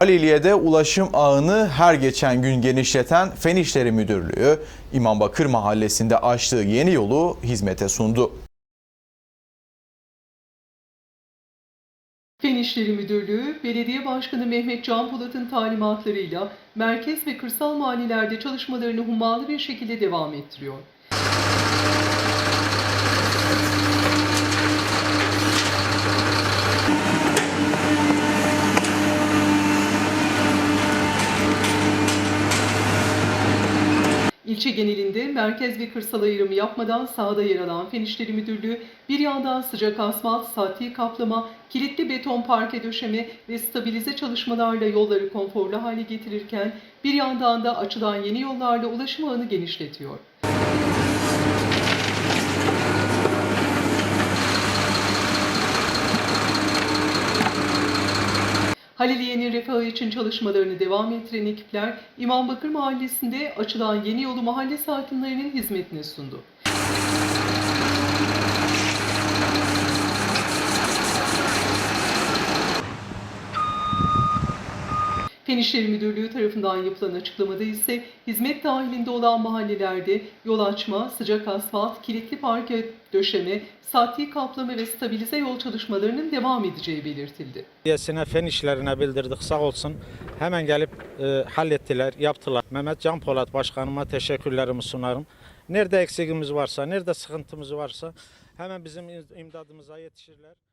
Haliliye'de ulaşım ağını her geçen gün genişleten Fen İşleri Müdürlüğü, İmambakır Mahallesi'nde açtığı yeni yolu hizmete sundu. Fen İşleri Müdürlüğü, Belediye Başkanı Mehmet Can Polat'ın talimatlarıyla merkez ve kırsal mahallelerde çalışmalarını hummalı bir şekilde devam ettiriyor. İlçe genelinde merkez ve kırsal ayrımı yapmadan sahada yer alan Fen İşleri Müdürlüğü bir yandan sıcak asfalt, sati kaplama, kilitli beton parke döşeme ve stabilize çalışmalarla yolları konforlu hale getirirken bir yandan da açılan yeni yollarla ulaşım ağını genişletiyor. Haliliye'nin refahı için çalışmalarını devam ettiren ekipler İmambakır Mahallesi'nde açılan yeni yolu mahalle sakinlerinin hizmetine sundu. Fen İşleri Müdürlüğü tarafından yapılan açıklamada ise hizmet dahilinde olan mahallelerde yol açma, sıcak asfalt, kilitli parke döşeme, sati kaplama ve stabilize yol çalışmalarının devam edeceği belirtildi. Belediyesine fen işlerine bildirdik sağ olsun. Hemen gelip e, hallettiler, yaptılar. Mehmet Can Polat Başkanıma teşekkürlerimi sunarım. Nerede eksigimiz varsa, nerede sıkıntımız varsa hemen bizim imdadımıza yetişirler.